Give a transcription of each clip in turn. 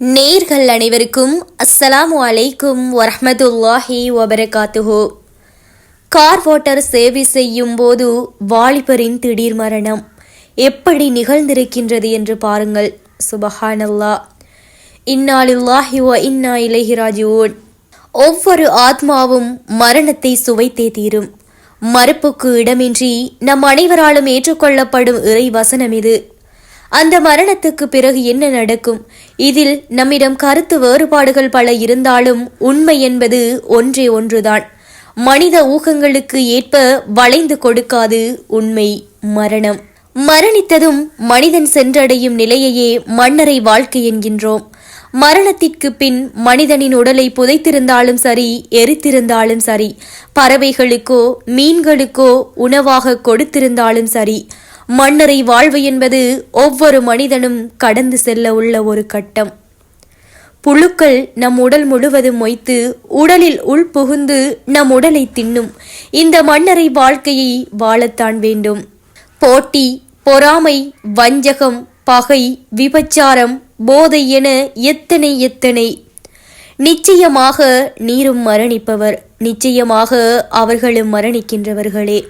நேர்கள் அனைவருக்கும் அஸ்ஸலாமு அலைக்கும் வரமதுல்லாஹி வபரகாத்துஹோ. கார் வாட்டர் சேவை செய்யும் போது வாலிபரின் திடீர் மரணம் எப்படி நிகழ்ந்திருக்கின்றது என்று பாருங்கள். சுபஹானல்லா. இன்னாலில்லாஹி வ இன்னா இலைஹி ஒவ்வொரு ஆத்மாவும் மரணத்தை சுவைத்தே தீரும். மறுப்புக்கு இடமின்றி நம் அனைவராலும் ஏற்றுக்கொள்ளப்படும் இறை வசனம் இது. அந்த மரணத்துக்கு பிறகு என்ன நடக்கும்? இதில் நம்மிடம் கருத்து வேறுபாடுகள் பல இருந்தாலும் உண்மை என்பது ஒன்றே ஒன்றுதான். மனித ஊகங்களுக்கு ஏற்ப வளைந்து கொடுக்காது உண்மை மரணம். மரணித்ததும் மனிதன் சென்றடையும் நிலையையே மன்னரை வாழ்க்கை என்கின்றோம். மரணத்திற்கு பின் மனிதனின் உடலை புதைத்திருந்தாலும் சரி எரித்திருந்தாலும் சரி பறவைகளுக்கோ மீன்களுக்கோ உணவாக கொடுத்திருந்தாலும் சரி மன்னரை வாழ்வு என்பது ஒவ்வொரு மனிதனும் கடந்து செல்ல உள்ள ஒரு கட்டம். புழுக்கள் நம் உடல் முழுவதும் மொய்த்து உடலில் உள் புகுந்து நம் உடலை தின்னும். இந்த மன்னரை வாழ்க்கையை வாழத்தான் வேண்டும். போட்டி பொறாமை வஞ்சகம் பகை விபச்சாரம் போதை என எத்தனை எத்தனை. நிச்சயமாக நீரும் மரணிப்பவர். நிச்சயமாக அவர்களும் மரணிக்கின்றவர்களே.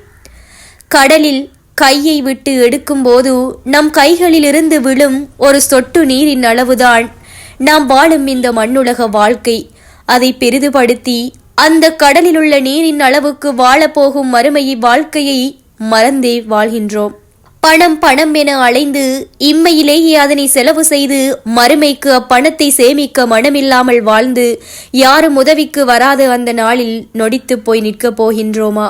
கடலில் கையை விட்டு எடுக்கும்போது நம் கைகளிலிருந்து விழும் ஒரு சொட்டு நீரின் அளவுதான். நாம் வாழும் இந்த மண்ணுலக வாழ்க்கை. அதை பெரிதுபடுத்தி அந்த கடலில் உள்ள நீரின் அளவுக்கு வாழப்போகும் மறுமையை வாழ்க்கையை மறந்தே வாழ்கின்றோம். பணம் பணம் என அலைந்து இம்மையிலேயே அதனை செலவு செய்து மறுமைக்கு அப்பணத்தை சேமிக்க மனமில்லாமல் வாழ்ந்து யாரும் உதவிக்கு வராது அந்த நாளில் நொடித்து போய் நிற்கப் போகின்றோமா?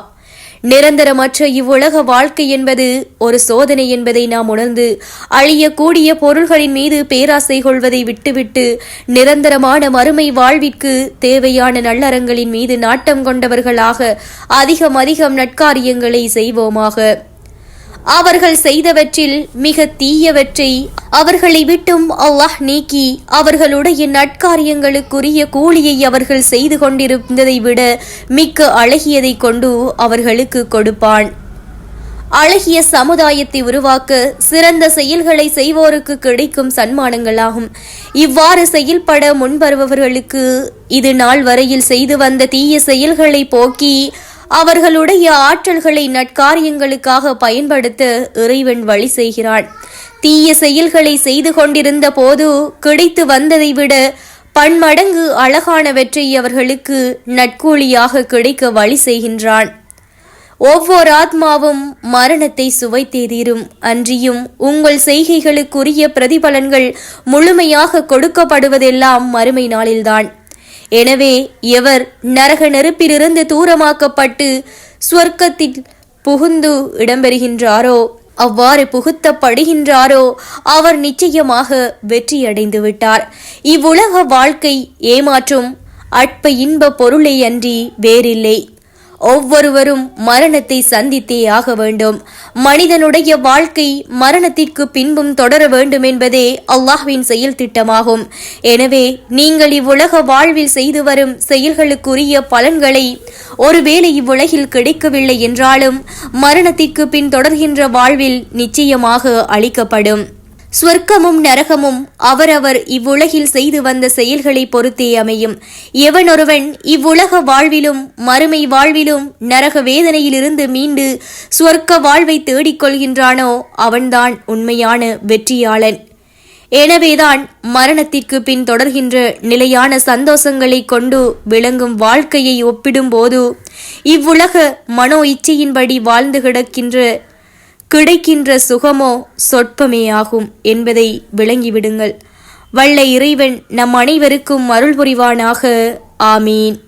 நிரந்தரமற்ற இவ்வுலக வாழ்க்கை என்பது ஒரு சோதனை என்பதை நாம் உணர்ந்து அழியக்கூடிய பொருள்களின் மீது பேராசை கொள்வதை விட்டுவிட்டு நிரந்தரமான மறுமை வாழ்விற்கு தேவையான நல்லறங்களின் மீது நாட்டம் கொண்டவர்களாக அதிகம் அதிகம் நட்காரியங்களை செய்வோமாக. அவர்கள் செய்தவற்றில் மிக தீயவற்றை அவர்களை விட்டும் அல்லாஹ் நீக்கி அவர்களுடைய நட்காரியங்களுக்குரிய கூலியை அவர்கள் செய்து கொண்டிருந்ததை விட மிக்க அழகியதை கொண்டு அவர்களுக்கு கொடுப்பான். அழகிய சமுதாயத்தை உருவாக்க சிறந்த செயல்களை செய்வோருக்கு கிடைக்கும் சன்மானங்களாகும். இவ்வாறு செயல்பட முன்வருபவர்களுக்கு இது நாள் வரையில் செய்து வந்த தீய செயல்களை போக்கி அவர்களுடைய ஆற்றல்களை நட்காரியங்களுக்காக பயன்படுத்த இறைவன் வழி செய்கிறான். தீய செயல்களை செய்து கொண்டிருந்த போது கிடைத்து வந்ததை விட பன்மடங்கு அழகானவற்றை அவர்களுக்கு நட்கூலியாக கிடைக்க வழி செய்கின்றான். ஒவ்வொரு ஆத்மாவும் மரணத்தை சுவைத்தே தீரும் அன்றியும் உங்கள் செய்கைகளுக்குரிய பிரதிபலன்கள் முழுமையாக கொடுக்கப்படுவதெல்லாம் மறுமை நாளில்தான். எனவே எவர் நரக நெருப்பிலிருந்து தூரமாக்கப்பட்டு ஸ்வர்க்கத்தில் புகுந்து இடம்பெறுகின்றாரோ அவ்வாறு புகுத்தப்படுகின்றாரோ அவர் நிச்சயமாக வெற்றியடைந்து விட்டார் இவ்வுலக வாழ்க்கை ஏமாற்றும் அற்ப இன்ப பொருளை அன்றி வேறில்லை. ஒவ்வொருவரும் மரணத்தை சந்தித்தே ஆக வேண்டும். மனிதனுடைய வாழ்க்கை மரணத்திற்கு பின்பும் தொடர வேண்டும் என்பதே அல்லாஹ்வின் செயல் திட்டமாகும். எனவே நீங்கள் இவ்வுலக வாழ்வில் செய்து வரும் செயல்களுக்குரிய பலன்களை ஒருவேளை இவ்வுலகில் கிடைக்கவில்லை என்றாலும் மரணத்திற்கு பின் தொடர்கின்ற வாழ்வில் நிச்சயமாக அளிக்கப்படும். ஸ்வர்க்கமும் நரகமும் அவரவர் இவ்வுலகில் செய்து வந்த செயல்களை பொறுத்தே அமையும். எவனொருவன் இவ்வுலக வாழ்விலும் மறுமை வாழ்விலும் நரக வேதனையிலிருந்து மீண்டு ஸ்வர்க்க வாழ்வை தேடிக்கொள்கின்றானோ அவன்தான் உண்மையான வெற்றியாளன். எனவேதான் மரணத்திற்கு பின் தொடர்கின்ற நிலையான சந்தோஷங்களை கொண்டு விளங்கும் வாழ்க்கையை ஒப்பிடும்போது இவ்வுலக மனோ இச்சையின்படி வாழ்ந்து கிடக்கின்ற கிடைக்கின்ற சுகமோ சொற்பமேயாகும் என்பதை விளங்கிவிடுங்கள். வல்ல இறைவன் நம் அனைவருக்கும் அருள் புரிவானாக. ஆமீன்.